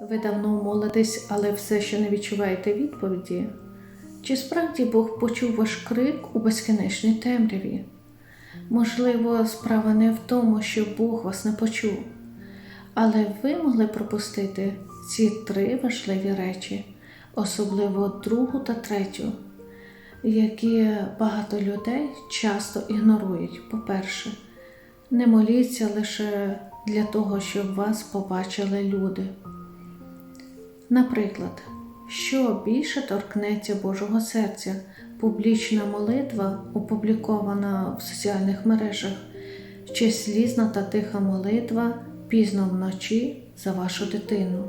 Ви давно молитесь, але все ще не відчуваєте відповіді? Чи справді Бог почув ваш крик у безкінечній темряві? Можливо, справа не в тому, що Бог вас не почув, але ви могли пропустити ці три важливі речі, особливо другу та третю, які багато людей часто ігнорують. По-перше, не моліться лише для того, щоб вас побачили люди. Наприклад, що більше торкнеться Божого серця, публічна молитва, опублікована в соціальних мережах, чи слізна та тиха молитва пізно вночі за вашу дитину.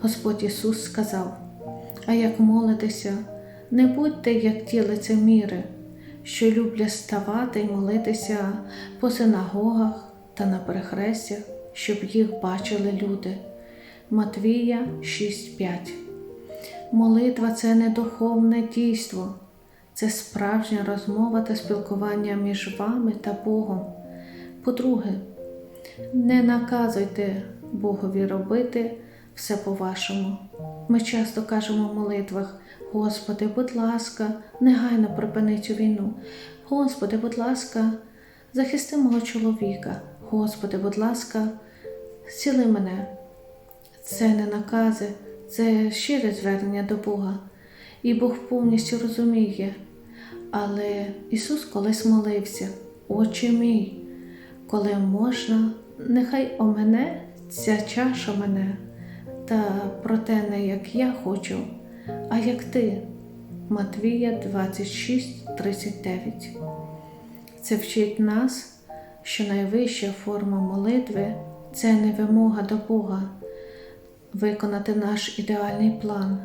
Господь Ісус сказав: А як молитеся, не будьте як ті лицеміри, що люблять ставати і молитися по синагогах та на перехрестях, щоб їх бачили люди. Матвія 6.5 Молитва це не духовне дійство, це справжня розмова та спілкування між вами та Богом. По-друге, не наказуйте Богові робити все по-вашому. Ми часто кажемо в молитвах: Господи, будь ласка, негайно припини цю війну. Господи, будь ласка, захисти мого чоловіка. Господи, будь ласка, зціли мене. Це не накази, це щире звернення до Бога. І Бог повністю розуміє. Але Ісус колись молився, Отче мій, коли можна, нехай о мене ця чаша мене, та проте не як я хочу, а як ти. Матвія 26, 39. Це вчить нас, що найвища форма молитви це не вимога до Бога виконати наш ідеальний план,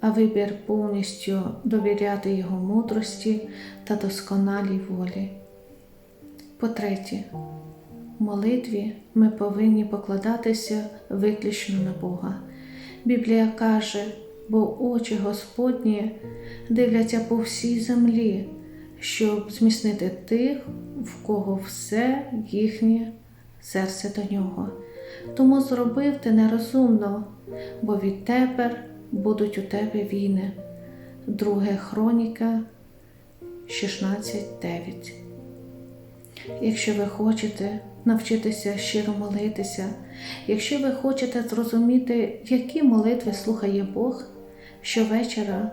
а вибір повністю довіряти Його мудрості та досконалій волі. По-третє, в молитві ми повинні покладатися виключно на Бога. Біблія каже, бо очі Господні дивляться по всій землі, щоб зміцнити тих, в кого все їхнє серце до нього. Тому зробив ти нерозумно, бо відтепер будуть у тебе війни. Друге Хроніка 16.9 Якщо ви хочете навчитися щиро молитися, якщо ви хочете зрозуміти, які молитви слухає Бог щовечора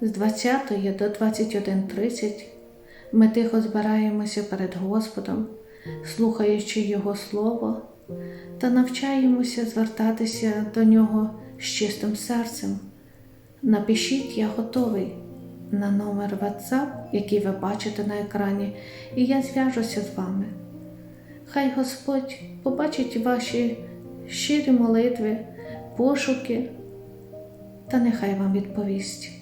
з 20 до 21.30 ми тихо збираємося перед Господом, слухаючи Його Слово та навчаємося звертатися до нього з чистим серцем. Напишіть Я готовий на номер WhatsApp, який ви бачите на екрані, і я зв'яжуся з вами. Хай Господь побачить ваші щирі молитви, пошуки, та нехай вам відповість.